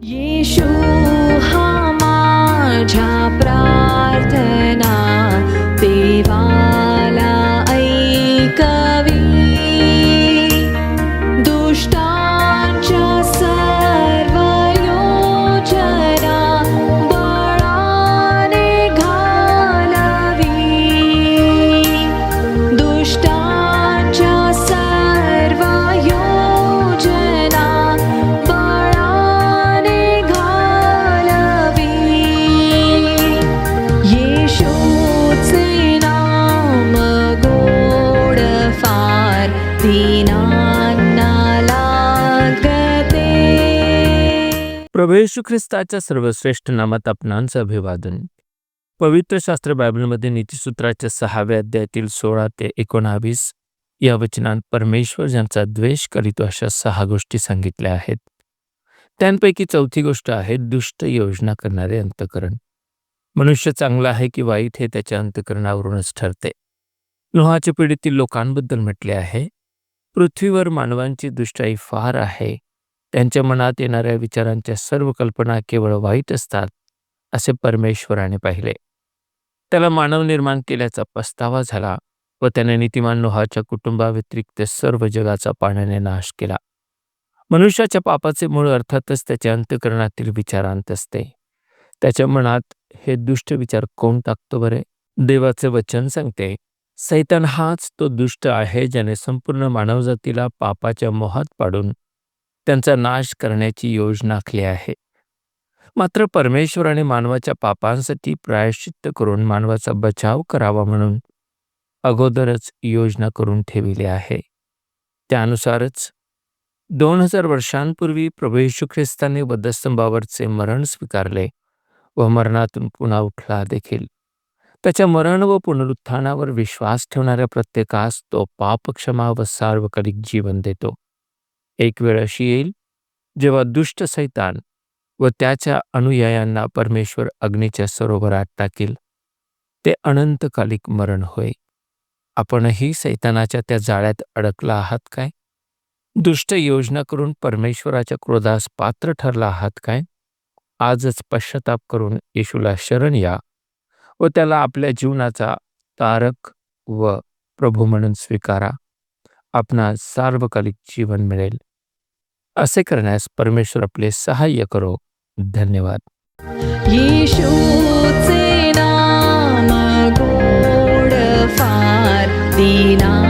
येशू हा माझ्या प्रभू येशू ख्रिस्ताच्या सर्वश्रेष्ठ नामात आपणांचं अभिवादन. पवित्र शास्त्र बायबलमध्ये नीतिसूत्राच्या सहाव्या अध्यायातील सोळा ते एकोणावीस या वचनात परमेश्वर ज्यांचा द्वेष करीतो अशा सहा गोष्टी सांगितल्या आहेत. त्यांपैकी चौथी गोष्ट आहे दुष्ट योजना करणारे अंतकरण. मनुष्य चांगला आहे की वाईट हे त्याच्या अंतकरणावरूनच ठरते. लोहाच्या पिढीतील लोकांबद्दल म्हटले आहे पृथ्वीवर मानवांची दुष्टाई फार आहे त्यांच्या मनात येणाऱ्या विचारांच्या सर्व कल्पना केवळ वाईट असतात असे परमेश्वराने पाहिले. त्याला मानव निर्माण केल्याचा पस्तावा झाला व त्याने नीतिमान लोहाच्या कुटुंबाव्यतिरिक्त सर्व जगाचा पाण्याने नाश केला. मनुष्याच्या पापाचे मूळ अर्थातच त्याच्या अंतकरणातील विचारांत असते. त्याच्या मनात हे दुष्ट विचार कोण टाकतो बरे? देवाचे वचन सांगते सैतान हाच तो दुष्ट आहे ज्याने संपूर्ण मानवजातीला पापाच्या मोहात पाडून त्यांचा नाश करण्याची योजना आखली आहे. मात्र परमेश्वराने मानवाच्या पापांसाठी प्रायश्चित्त करून मानवाचा बचाव करावा म्हणून अगोदरच योजना करून ठेवली आहे. त्यानुसारच दोन हजार वर्षांपूर्वी प्रभू येशू ख्रिस्ताने वधस्तंभावरचे मरण स्वीकारले व मरणातून पुन्हा उठला देखील. त्याच्या मरण व पुनरुत्थानावर विश्वास ठेवणाऱ्या प्रत्येकास तो पापक्षमा व सार्वकालिक जीवन देतो. एक वेळ अशी येईल जेव्हा दुष्ट सैतान व त्याच्या अनुयायांना परमेश्वर अग्नीच्या सरोवरात टाकील ते अनंतकालिक मरण होय. आपणही सैतानाच्या त्या जाळ्यात अडकला आहात काय? दुष्ट योजना करून परमेश्वराच्या क्रोधास पात्र ठरला आहात काय? आजच पश्चाताप करून येशूला शरण या व त्याला आपल्या जीवनाचा तारक व प्रभू म्हणून स्वीकारा. आपणास सार्वकालिक जीवन मिळेल. असे करण्यास परमेश्वर आपले सहाय्य करो. धन्यवाद. येशूचे नाम गोड फार दीना